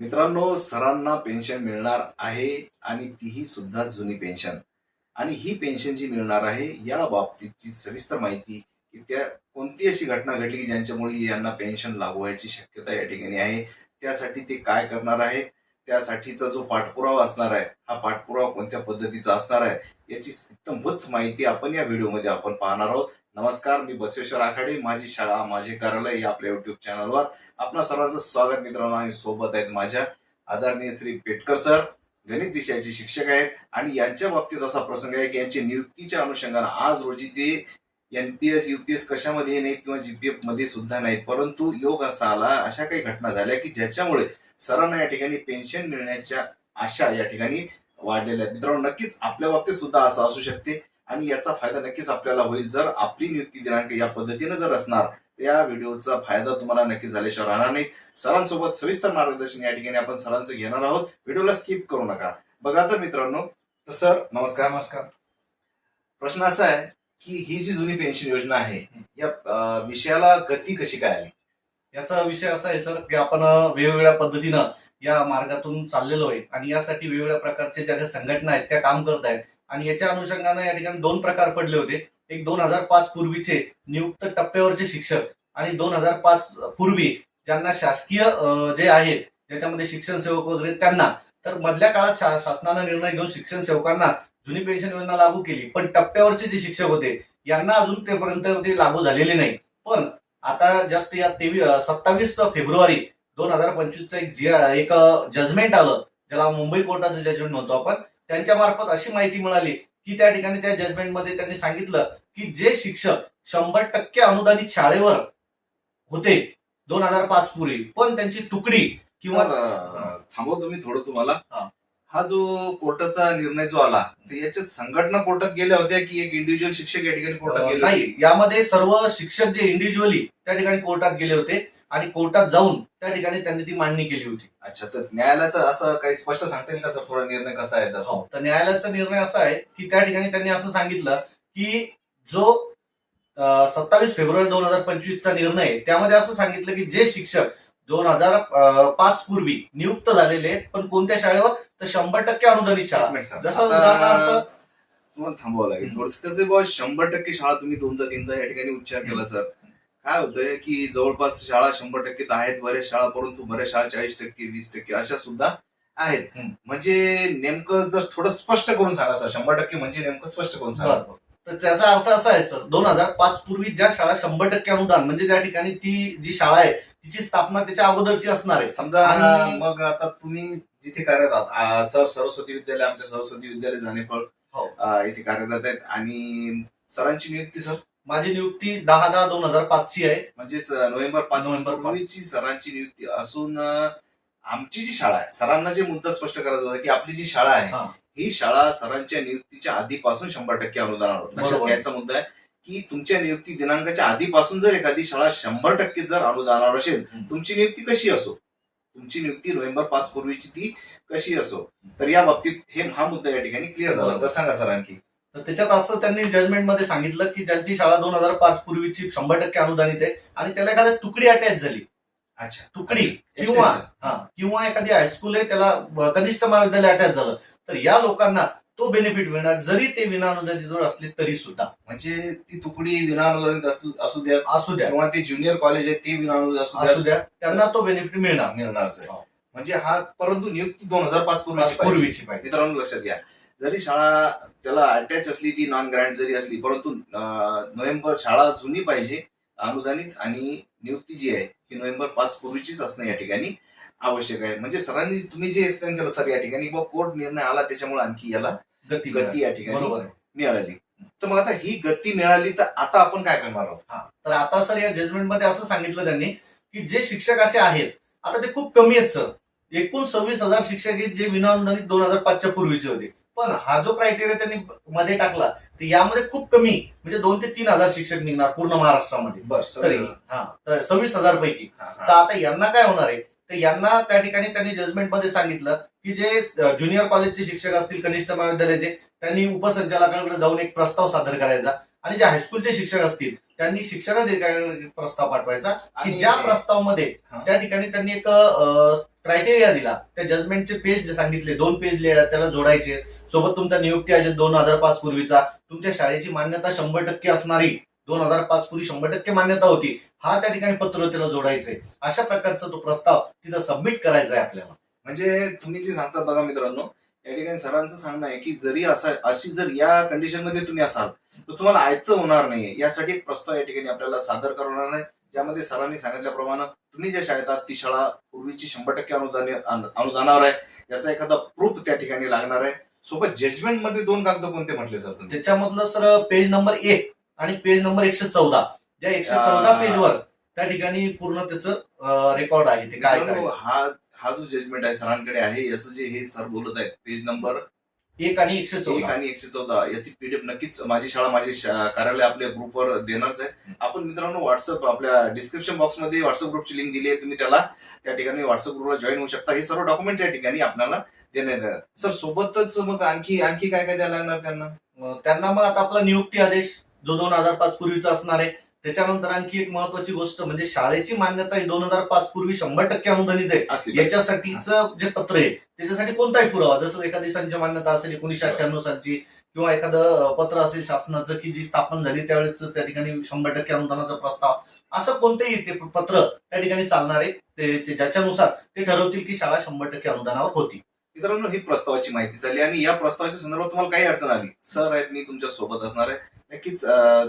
मित्रांनो सरांना पेन्शन मिळणार आहे आणि तीही सुद्धा जुनी पेन्शन आणि ही पेन्शन जी मिळणार आहे या बाबतीतची सविस्तर माहिती की त्या कोणती अशी घटना घडली की ज्यांच्यामुळे यांना पेन्शन लागू व्हायची शक्यता या ठिकाणी आहे त्यासाठी ते काय करणार आहेत त्यासाठीचा जो पाठपुरावा असणार आहे हा पाठपुरावा कोणत्या पद्धतीचा असणार आहे याची इत्तमभूत माहिती आपण या व्हिडिओमध्ये आपण पाहणार आहोत. नमस्कार मी बसवेश्वर आखाडे. माझी शाळा माझे कार्यालय या आपल्या युट्यूब चॅनलवर आपल्या सर्वांचं स्वागत मित्रांनो आणि सोबत आहेत माझ्या आदरणीय श्री पेटकर सर. गणित विषयाचे शिक्षक आहेत आणि यांच्या बाबतीत असा प्रसंग आहे की यांची नियुक्तीच्या अनुषंगाने आज रोजी ते एनपीएस युपीएस कशामध्ये नाहीत किंवा जीपीएफमध्ये सुद्धा नाहीत. परंतु योग असा आला अशा काही घटना झाल्या की ज्याच्यामुळे सरांना या ठिकाणी पेन्शन मिळण्याच्या आशा या ठिकाणी वाढलेल्या आहेत. मित्रांनो नक्कीच आपल्या बाबतीत सुद्धा असं असू शकते. आणि याचा फायदा नक्कीच आपल्याला होईल. जर आपली नियुक्ती दिनांक या पद्धतीने जर असणार तर या व्हिडिओचा फायदा तुम्हाला नक्कीच झाल्याशिवाय राहणार नाही. सरांसोबत सविस्तर मार्गदर्शन या ठिकाणी आपण सरांचं घेणार आहोत. व्हिडिओला स्किप करू नका. बघा तर मित्रांनो तर सर नमस्कार. नमस्कार. प्रश्न असा आहे की ही जी जुनी पेन्शन योजना आहे या विषयाला गती कशी काय आली? याचा विषय असा आहे सर की आपण वेगवेगळ्या पद्धतीनं या मार्गातून चाललेलो आहे आणि यासाठी वेगवेगळ्या प्रकारचे ज्या काही संघटना आहेत त्या काम करत आहेत. आणि याच्या अनुषंगानं या ठिकाणी दोन प्रकार पडले होते. एक दोन हजार पाच पूर्वीचे नियुक्त टप्प्यावरचे शिक्षक आणि दोन हजार पाच पूर्वी ज्यांना शासकीय जे आहेत ज्याच्यामध्ये शिक्षण सेवक वगैरे त्यांना. तर मधल्या काळात शा- शासनानं निर्णय घेऊन शिक्षण सेवकांना जुनी पेन्शन योजना लागू केली. पण टप्प्यावरचे जे शिक्षक होते यांना अजून तेपर्यंत ते लागू झालेले नाही. पण आता जस्ट या तेवीस सत्तावीस फेब्रुवारी दोन हजार पंचवीसचं एक जी एक जजमेंट आलं ज्याला मुंबई कोर्टाचं जजमेंट म्हणतो आपण. त्यांच्या मार्फत अशी माहिती मिळाली की त्या ठिकाणी त्या जजमेंटमध्ये त्यांनी सांगितलं की जे शिक्षक शंभर टक्के अनुदानित शाळेवर होते दोन हजार पाच पूर्वी पण त्यांची तुकडी किंवा थांबवतो मी थोडं तुम्हाला हा. जो कोर्टाचा निर्णय जो आला तर याच्यात संघटना कोर्टात गेल्या होत्या की एक इंडिव्हिज्युअल शिक्षक या ठिकाणी कोर्टात गेले? नाही यामध्ये सर्व शिक्षक जे इंडिव्हिज्युअली त्या ठिकाणी कोर्टात गेले होते आणि कोर्टात जाऊन त्या ठिकाणी त्यांनी ती मांडणी केली होती अच्छा तर न्यायालयाचं असं काही स्पष्ट सांगता येईल का सर थोडा निर्णय कसा आहे तर? हो तर न्यायालयाचा निर्णय असा आहे की त्या ठिकाणी त्यांनी असं सांगितलं की जो सत्तावीस फेब्रुवारी दोन हजार पंचवीसचा निर्णय आहे, त्यामध्ये असं सांगितलं की जे शिक्षक दोन हजार पाच पूर्वी नियुक्त झालेले आहेत पण कोणत्या शाळेवर तर शंभर टक्के अनुदानित शाळा. जसं आता उदाहरणार्थ तुम्हाला थांबावं लागेल हम्म. थोडस कसं बुवा शंभर टक्के शाळा तुम्ही दोनदा तीनदा या ठिकाणी उच्चार केला सर काय होतंय की जवळपास शाळा शंभर टक्के तर आहेत बऱ्याच शाळा परंतु बऱ्याच शाळा चाळीस टक्के वीस टक्के अशा सुद्धा आहेत. म्हणजे नेमकं जर थोडं स्पष्ट करून सांगा सर शंभर टक्के म्हणजे नेमकं स्पष्ट करून सांगा बरं. तर त्याचा अर्थ असा आहे सर दोन हजार पाच पूर्वी ज्या शाळा शंभर टक्के अनुदान म्हणजे त्या ठिकाणी ती जी शाळा आहे तिची स्थापना त्याच्या अगोदरची असणार आहे समजा आणि- मग आता तुम्ही जिथे कार्यरत आहात आ, सर सरस्वती विद्यालय आमच्या सरस्वती विद्यालय जाणेफळ हो. आ, इथे कार्यरत आहेत आणि सरांची नियुक्ती सर माझी नियुक्ती दहा दहा दोन हजार पाच ची आहे म्हणजेच नोव्हेंबर पाच नोव्हेंबर. पूर्वीची सरांची नियुक्ती असून आमची जी शाळा आहे सरांना जे मुद्दा स्पष्ट करायचा होता की आपली जी शाळा आहे हा. ही शाळा सरांच्या नियुक्तीच्या आधीपासून शंभर टक्के अनुदानावर लक्षात. घ्यायचा मुद्दा आहे की तुमच्या नियुक्ती दिनांकाच्या आधीपासून जर एखादी शाळा शंभर टक्के जर अनुदानावर असेल. तुमची नियुक्ती कशी असो तुमची नियुक्ती नोव्हेंबर पाच पूर्वीची ती कशी असो तर या बाबतीत हे हा मुद्दा या ठिकाणी क्लिअर झाला. तर सांगा सर आणखी तर त्याच्यात असं त्यांनी जजमेंटमध्ये सांगितलं की ज्यांची शाळा दोन हजार पाच पूर्वीची शंभर टक्के अनुदानित आहे आणि त्याला एखादी तुकडी अटॅच झाली. अच्छा. तुकडी किंवा हा किंवा एखादी हायस्कूल आहे त्याला कनिष्ठ महाविद्यालय अटॅच झालं. तर या लोकांना तो बेनिफिट मिळणार जरी ते विना अनुदानित जर असले तरी सुद्धा. म्हणजे ती तुकडी विनाअनुदानित असू द्या. असू द्या. किंवा ते ज्युनियर कॉलेज आहे ते विनाअनुदानित असू द्या. असू द्या. त्यांना तो बेनिफिट मिळणार. हो. म्हणजे हा परंतु नियुक्ती दोन हजार पाच पाच पूर्वी पूर्वीची पाहिजे. मित्रांनो लक्षात घ्या. जरी शाळा त्याला अटॅच असली ती नॉन ग्रँट जरी असली परंतु नोव्हेंबर शाळा जुनी पाहिजे अनुदानित आणि नियुक्ती जी आहे ही नोव्हेंबर पाच पूर्वीचीच असणं या ठिकाणी आवश्यक आहे. म्हणजे सरांनी तुम्ही जे एक्सप्लेन केलं सर या ठिकाणी बुवा कोर्ट निर्णय आला त्याच्यामुळे आणखी याला गती गती या ठिकाणी मिळाली. तर मग आता ही गती मिळाली तर आता आपण काय करणार आहोत? तर आता सर या जजमेंटमध्ये असं सांगितलं त्यांनी की जे शिक्षक असे आहेत आता ते खूप कमी आहेत सर. एकूण सव्वीस हजार शिक्षक आहेत जे विनाअनुदानित दोन हजार पाचच्या पूर्वीचे होते. पण हा जो क्रायटेरिया त्यांनी मध्ये टाकला तर यामध्ये खूप कमी म्हणजे दोन ते तीन हजार शिक्षक निघणार पूर्ण महाराष्ट्रामध्ये. बस तरी हा तर सव्वीस हजार पैकी. तर. आता यांना काय होणार आहे? तर यांना त्या ठिकाणी त्यांनी जजमेंटमध्ये सांगितलं की जे ज्युनियर कॉलेजचे शिक्षक असतील कनिष्ठ महाविद्यालयाचे त्यांनी उपसंचालकांकडे जाऊन एक प्रस्ताव सादर करायचा. आणि जे हायस्कूलचे शिक्षक असतील त्यांनी शिक्षणाधिकाऱ्यांकडे प्रस्ताव पाठवायचा की ज्या प्रस्तावामध्ये हा. त्या ठिकाणी त्यांनी एक क्रायटेरिया दिला. त्या जजमेंटचे पेज सांगितले दोन पेज त्याला जोडायचे. सोबत तुमचा नियुक्ती आहे दोन हजार पाच पूर्वीचा. तुमच्या शाळेची मान्यता शंभर टक्के असणारी दोन हजार पाच पूर्वी शंभर टक्के मान्यता होती. हा त्या ठिकाणी पत्र त्याला जोडायचंय अशा प्रकारचा तो प्रस्ताव तिथं सबमिट करायचा आहे आपल्याला. म्हणजे तुम्ही जे सांगता बघा मित्रांनो या ठिकाणी सरांचं सांगणं आहे की जरी असा अशी जर या कंडिशनमध्ये तुम्ही असाल तर तुम्हाला आयचं होणार नाहीये. यासाठी एक प्रस्ताव या ठिकाणी आपल्याला सादर करणार आहे ज्यामध्ये सरांनी सांगितल्याप्रमाणे तुम्ही ज्या शाळेत आहात ती शाळा पूर्वीची शंभर टक्के अनुदान अनुदानावर आहे. याचा एखादा प्रूफ त्या ठिकाणी लागणार आहे. सोबत जजमेंटमध्ये दोन कागद कोणते म्हटले सर त्याच्यामधलं सर पेज नंबर एक आणि पेज नंबर एकशे चौदा. ज्या एकशे चौदा. पेजवर त्या ठिकाणी पूर्ण त्याचं रेकॉर्ड आहे. ते काय हा हा जो जजमेंट आहे सरांकडे आहे याचं जे हे सर बोलत आहेत पेज नंबर एक आणि एकशे एक चौदा आणि एकशे चौदा. याची पीडीएफ नक्कीच माझी शाळा माझी कार्यालय आपल्या ग्रुपवर देणारच आहे. आपण मित्रांनो व्हॉट्सअप आपल्या डिस्क्रिप्शन बॉक्समध्ये व्हॉट्सअप ग्रुपची लिंक दिली आहे. तुम्ही त्याला त्या ठिकाणी व्हॉट्सअप ग्रुपला जॉईन होऊ शकता. हे सर्व डॉक्युमेंट या ठिकाणी आपल्याला देण्यात येणार सर सोबतच मग आणखी आणखी काय काय द्यायला लागणार त्यांना? त्यांना मग आता आपला नियुक्ती आदेश जो दोन हजार पाच पूर्वीचा असणार आहे त्याच्यानंतर आणखी एक महत्वाची गोष्ट म्हणजे शाळेची मान्यता ही दोन हजार पाच पूर्वी शंभर टक्के अनुदानित आहे याच्यासाठीच जे पत्र आहे त्याच्यासाठी कोणताही पुरावा जसं एखादी संच मान्यता असेल एकोणीशे अठ्ठ्याण्णव सालची किंवा एखादं पत्र असेल शासनाचं की जी स्थापन झाली त्यावेळेस त्या ठिकाणी शंभर टक्के अनुदानाचा प्रस्ताव. असं कोणतेही ते पत्र त्या ठिकाणी चालणार आहे. ते ज्याच्यानुसार ते ठरवतील की शाळा शंभर टक्के अनुदानावर होती. मित्रांनो ही प्रस्तावाची माहिती झाली आणि या प्रस्तावाच्या संदर्भात तुम्हाला काही अडचण आली सर आहेत मी तुमच्यासोबत असणार आहे. नक्कीच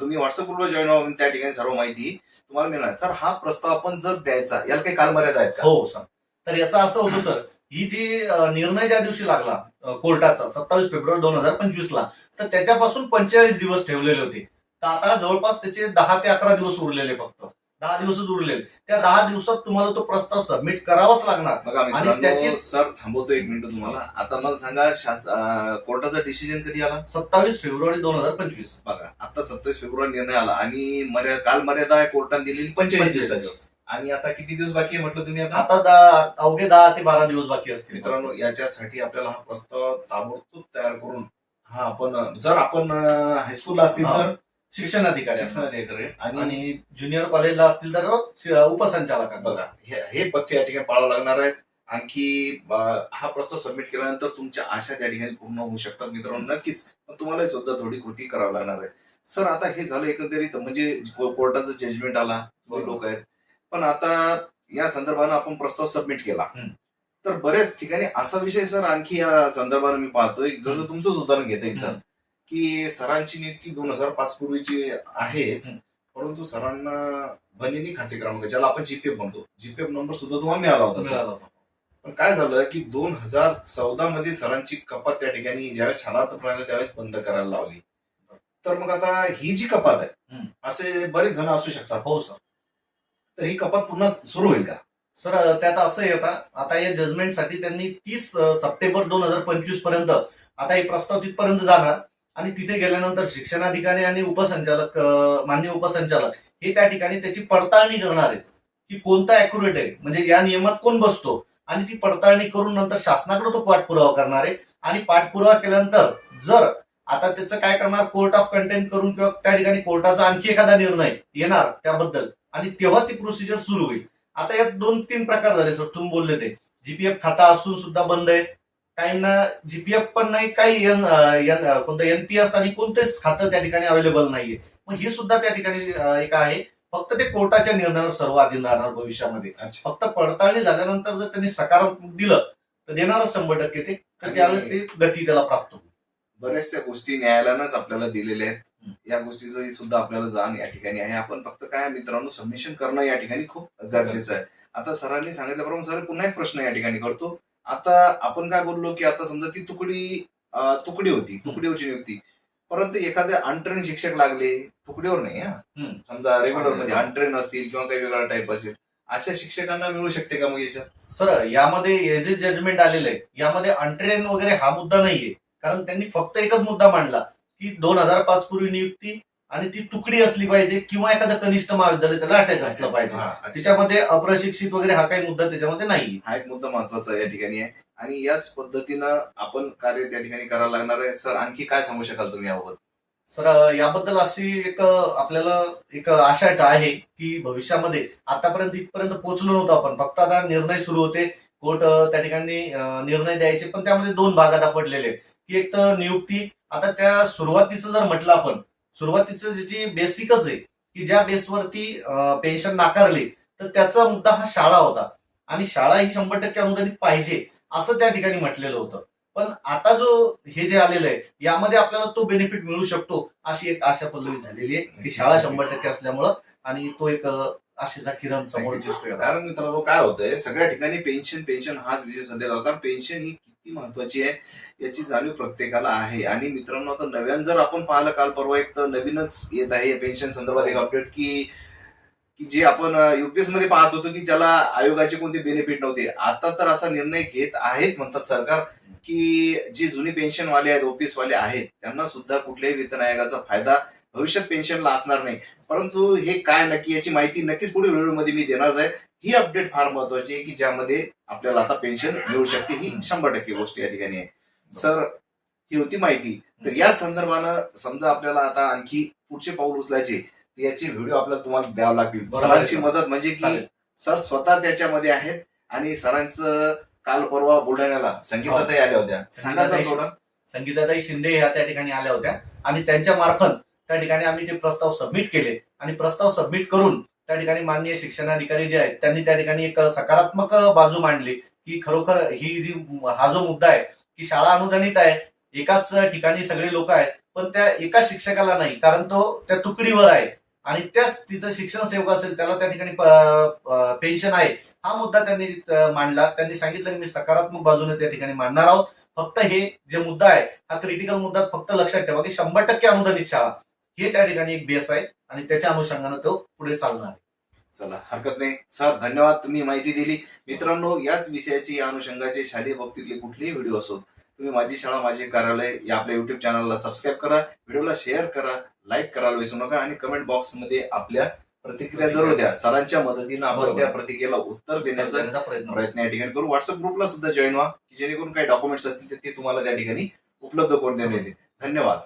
तुम्ही व्हॉट्सअप ग्रुपला जॉईन व्हा त्या ठिकाणी सर्व माहिती तुम्हाला मिळणार. सर हा प्रस्ताव आपण जर द्यायचा याला काही कालमर्यादा आहेत हो सर. तर याचा असं होतं सर ही जी निर्णय ज्या दिवशी लागला कोर्टाचा सत्तावीस फेब्रुवारी दोन हजार पंचवीस ला तर त्याच्यापासून पंचेचाळीस दिवस ठेवलेले होते. तर आता जवळपास त्याचे दहा ते अकरा दिवस उरलेले फक्त. दहा दिवसच उरलेले त्या दहा दिवसात तुम्हाला तो प्रस्ताव सबमिट करावाच लागणार. आणि त्याची- सर थांबवतो एक मिनिट तुम्हाला. आता मला सांगा कोर्टाचा डिसिजन कधी आला? सत्तावीस फेब्रुवारी दोन हजार पंचवीस. बघा आता सत्तावीस फेब्रुवारी निर्णय आला आणि मर्या काल मर्यादा आहे कोर्टाने दिलेली पंचेचाळीस दिवसाची. आणि आता किती दिवस बाकी आहे म्हटलं तुम्ही आता? आता दहा अवघे दहा ते बारा दिवस बाकी असतील. मित्रांनो याच्यासाठी आपल्याला हा प्रस्ताव ताबडतोब तयार करून हा आपण जर आपण हायस्कूलला असतील. तर? शिक्षण अधिकारी शिक्षण अधिकारी. आणि आणि ज्युनियर कॉलेजला असतील तर शि- उपसंचालकांना. बघा हे हे पथ्य या ठिकाणी पाळावं लागणार आहेत. आणखी अं, हा प्रस्ताव सबमिट केल्यानंतर तुमच्या आशा त्या ठिकाणी पूर्ण होऊ शकतात मित्रांनो नक्कीच. पण तुम्हाला सुद्धा थोडी कृती करावी लागणार आहे. सर आता हे झालं एकंदरीत म्हणजे को- कोर्टाचं जजमेंट आला. लोक आहेत. पण आता या संदर्भानं आपण प्रस्ताव सबमिट केला. हम्म. तर बऱ्याच ठिकाणी असा विषय सर आणखी या संदर्भानं मी पाहतोय. जसं. तुमचंच उदाहरण घेता येईल सर. हम्म. की सरांची नियुक्ती दोन हजार पाच पूर्वीची आहेच. परंतु सरांना भनिनी खाते क्रमांक ज्याला आपण जीपीएफ म्हणतो. जीपीएफ नंबर सुद्धा तुम्हाला मिळाला होता सर. पण काय झालं की दोन हजार चौदा मध्ये सरांची कपात त्या ठिकाणी ज्यावेळेस शालार्थ प्रणाली त्यावेळेस बंद करायला लावली. तर मग आता ही जी कपात आहे. असे बरेच जण असू शकतात. हो सर. तर ही कपात पुन्हा सुरू होईल का? सर त्यात असं आहे आता आता या जजमेंटसाठी त्यांनी तीस सप्टेंबर दोन हजार पंचवीसपर्यंत आता हे प्रस्ताव तिथपर्यंत जाणार. आणि तिथे गेल्यानंतर शिक्षणाधिकारी आणि उपसंचालक मान्य उपसंचालक हे त्या ठिकाणी त्याची पडताळणी करणार आहेत की कोणता अॅक्युरेट आहे. म्हणजे या नियमात कोण बसतो? आणि ती पडताळणी करून नंतर शासनाकडे तो पाठपुरावा करणार आहे. आणि पाठपुरावा केल्यानंतर जर आता त्याचं काय करणार? कोर्ट ऑफ कंटेंट करून किंवा त्या ठिकाणी कोर्टाचा आणखी एखादा निर्णय येणार त्याबद्दल. आणि तेव्हा ती प्रोसिजर सुरू होईल. आता यात दोन तीन प्रकार झाले सर. तुम्ही बोलले ते. जीपीएफ खाता असून सुद्धा बंद आहे. काहींना जीपीएफ पण नाही काही एन कोणतं एनपीएस आणि कोणतेच खातं त्या ठिकाणी अवेलेबल नाहीये. मग हे सुद्धा त्या ठिकाणी एक आहे. फक्त ते कोर्टाच्या निर्णयावर सर्व अधीन राहणार भविष्यामध्ये. फक्त पडताळणी झाल्यानंतर जर त्यांनी सकारात्मक दिलं तर देणारच शंभर टक्के ते तर त्यावेळेस ते गती त्याला प्राप्त होईल. बऱ्याचशा गोष्टी न्यायालयानंच आपल्याला दिलेल्या आहेत. या गोष्टीचं सुद्धा आपल्याला जाण या ठिकाणी आहे. आपण फक्त काय मित्रांनो सबमिशन करणं या ठिकाणी खूप गरजेचं आहे. आता सरांनी सांगितल्याप्रमाणे सर पुन्हा एक प्रश्न या ठिकाणी करतो. आता आपण काय बोललो की आता समजा ती तुकडी तुकडी होती तुकडीवरची नियुक्ती. परंतु एखादे अनट्रेन शिक्षक लागले तुकडीवर नाही हा. समजा रेग्युलरमध्ये अनट्रेन असतील किंवा काही वेगळा टाईप असेल अशा शिक्षकांना मिळू शकते का मग याच्यात? सर यामध्ये हे जे जजमेंट आलेलं आहे यामध्ये अनट्रेन वगैरे हा मुद्दा नाहीये. कारण त्यांनी फक्त एकच मुद्दा मांडला की दोन हजार पाच पूर्वी नियुक्ती आणि ती तुकडी असली पाहिजे किंवा एखादं कनिष्ठ महाविद्यालय त्याला अटॅच असलं पाहिजे. अच्छा. त्याच्यामध्ये अप्रशिक्षित वगैरे हा काही मुद्दा त्याच्यामध्ये नाही. हा एक मुद्दा महत्त्वाचा या ठिकाणी आहे. आणि याच पद्धतीनं आपण कार्य त्या ठिकाणी करायला लागणार आहे. सर आणखी काय सांगू शकाल तुम्ही याबाबत? सर याबद्दल अशी एक आपल्याला एक आशा आहे की भविष्यामध्ये आतापर्यंत इथपर्यंत पोहोचलो नव्हतो आपण. फक्त आता निर्णय सुरू होते. कोर्ट त्या ठिकाणी निर्णय द्यायचे पण त्यामध्ये दोन भागात आपडलेले. की एक तर नियुक्ती. आता त्या सुरुवातीचं जर म्हटलं आपण सुरुवातीचं जी बेसिकच आहे की ज्या बेसवरती पेन्शन नाकारले तर त्याचा मुद्दा हा शाळा होता आणि शाळा ही शंभर टक्के अनुदानित पाहिजे असं त्या ठिकाणी म्हटलेलं होतं पण आता जो हे जे आलेलं आहे यामध्ये आपल्याला तो बेनिफिट मिळू शकतो अशी एक आशा पल्लवी झालेली आहे की शाळा शंभर टक्के असल्यामुळं आणि तो एक आशेचा किरण समोर दिसतोय. कारण मित्रांनो काय होतंय सगळ्या ठिकाणी पेन्शन पेन्शन हाच विषय सध्या. कारण पेन्शन ही ती महत्वाची आहे. याची जाणीव प्रत्येकाला आहे. आणि मित्रांनो आता नव्यान जर आपण पाहिलं काल परवा एक तर नवीनच येत आहे पेन्शन संदर्भात एक अपडेट की की जे आपण युपीएसमध्ये पाहत होतो की ज्याला आयोगाचे कोणते बेनिफिट नव्हते. आता तर असा निर्णय घेत आहेत म्हणतात सरकार की जे जुनी पेन्शन वाले आहेत ओपीएस वाले आहेत त्यांना सुद्धा कुठल्याही वेतन आयोगाचा फायदा भविष्यात पेन्शनला असणार नाही. परंतु हे काय नक्की याची माहिती नक्कीच पुढील व्हिडिओमध्ये मी देणार आहे. ही अपडेट फार महत्वाची आहे की ज्यामध्ये आपल्याला आता पेन्शन मिळू शकते. ही शंभर टक्के गोष्ट या ठिकाणी आहे. सर ही होती माहिती. तर या संदर्भानं समजा आपल्याला आता आणखी पुढचे पाऊल उचलायचे याचे व्हिडिओ आपल्याला तुम्हाला द्यावे लागतील. सरांची सर. मदत म्हणजे की. सर स्वतः त्याच्यामध्ये आहेत आणि सरांचं काल परवा बुलढाण्याला संगीतातही आल्या होत्या. सांगा सर थोडं. संगीताताई शिंदे ह्या त्या ठिकाणी आल्या होत्या. आणि त्यांच्या मार्फत त्या ठिकाणी आम्ही ते प्रस्ताव सबमिट केले. आणि प्रस्ताव सबमिट करून त्या ठिकाणी माननीय शिक्षणाधिकारी जे आहेत त्यांनी त्या ठिकाणी एक सकारात्मक बाजू मांडली की खरोखर ही जी हा जो मुद्दा आहे की शाळा अनुदानित आहे एकाच ठिकाणी सगळे लोक आहेत पण त्या एका शिक्षकाला नाही कारण तो त्या तुकडीवर आहे. आणि त्याच तिथं शिक्षण सेवक असेल त्याला त्या ठिकाणी पेन्शन आहे हा मुद्दा त्यांनी मांडला. त्यांनी सांगितलं की मी सकारात्मक बाजूने त्या ठिकाणी मांडणार आहोत. फक्त हे जे मुद्दा आहे हा क्रिटिकल मुद्दा फक्त लक्षात ठेवा की शंभर टक्के अनुदानित शाळा. हे त्या ठिकाणी एक बेस आहे. आणि त्याच्या अनुषंगानं तो पुढे चालणार आहे. चला हरकत नाही. सर धन्यवाद. तुम्ही माहिती दिली. मित्रांनो याच विषयाची या अनुषंगाचे शालेय बाबतीतले कुठलेही व्हिडिओ असो तुम्ही माझी शाळा माझे कार्यालय या आपल्या युट्यूब चॅनलला सबस्क्राईब करा व्हिडिओला शेअर करा लाईक करायला विसरू नका आणि कमेंट बॉक्समध्ये आपल्या प्रतिक्रिया जरूर द्या. सरांच्या मदतीनं आपण. त्या प्रतिक्रियेला उत्तर देण्याचा प्रयत्न या ठिकाणी करू. व्हॉट्सअप ग्रुपला सुद्धा जॉईन व्हा की जेणेकरून काही डॉक्युमेंट्स असतील ते तुम्हाला त्या ठिकाणी उपलब्ध करून देण्यात येतील. धन्यवाद.